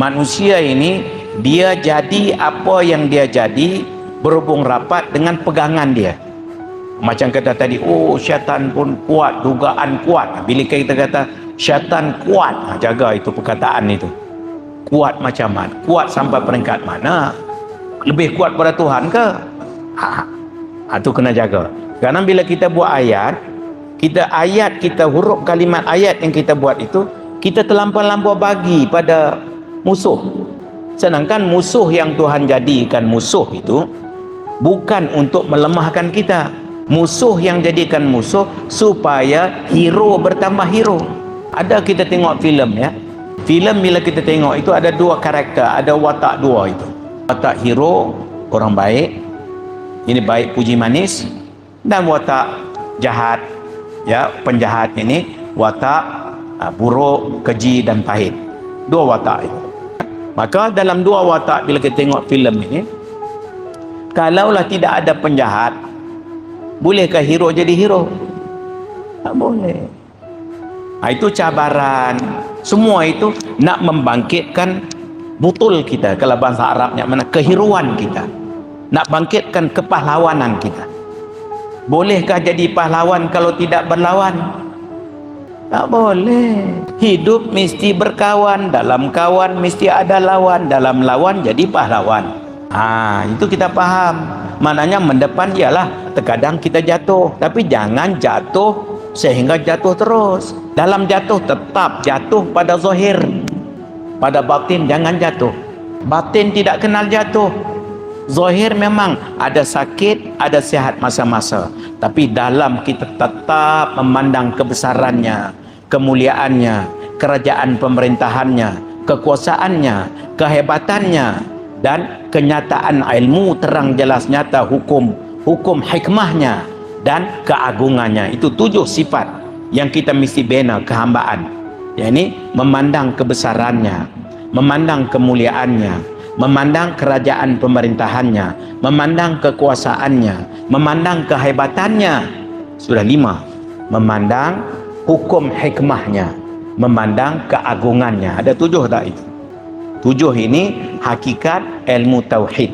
manusia ini dia jadi apa yang dia jadi berhubung rapat dengan pegangan dia. Macam kata tadi oh syaitan pun kuat dugaan kuat. Bila kita kata syaitan kuat ha, jaga itu perkataan itu. Kuat macam mana? Kuat sampai peringkat mana? Lebih kuat pada Tuhan ke? Ha, ha, itu kena jaga. Kerana bila kita buat ayat kita ayat kita huruf kalimat ayat yang kita buat itu kita terlampau-lampau bagi pada musuh. Sedangkan musuh yang Tuhan jadikan musuh itu bukan untuk melemahkan kita. Musuh yang jadikan musuh supaya hero bertambah hero. Ada kita tengok filem ya? Filem bila kita tengok itu ada dua karakter ada watak dua itu. Watak hero orang baik. Ini baik puji manis. Dan watak jahat ya? Penjahat ini watak uh, buruk keji dan pahit. Dua watak itu maka dalam dua watak bila kita tengok filem ini kalaulah tidak ada penjahat Bolehkah hero jadi hero? Tak boleh. Ha, itu cabaran. Semua itu nak membangkitkan butul kita. Kalau bahasa Arabnya mana? Kehiruan kita. Nak bangkitkan kepahlawanan kita. Bolehkah jadi pahlawan kalau tidak berlawan? Tak boleh. Hidup mesti berkawan. Dalam kawan mesti ada lawan. Dalam lawan jadi pahlawan. Ah, itu kita faham maknanya mendepan ialah terkadang kita jatuh tapi jangan jatuh sehingga jatuh terus dalam jatuh tetap jatuh pada zahir pada batin jangan jatuh batin tidak kenal jatuh zahir memang ada sakit ada sihat masa-masa. Tapi dalam kita tetap memandang kebesarannya kemuliaannya kerajaan pemerintahannya kekuasaannya kehebatannya dan kenyataan ilmu terang jelas nyata hukum hukum hikmahnya dan keagungannya. Itu tujuh sifat yang kita mesti bina kehambaan. Yakni memandang kebesarannya memandang kemuliaannya memandang kerajaan pemerintahannya memandang kekuasaannya memandang kehebatannya. Sudah lima memandang hukum hikmahnya memandang keagungannya. Ada tujuh tak itu? Tujuh ini hakikat ilmu tauhid.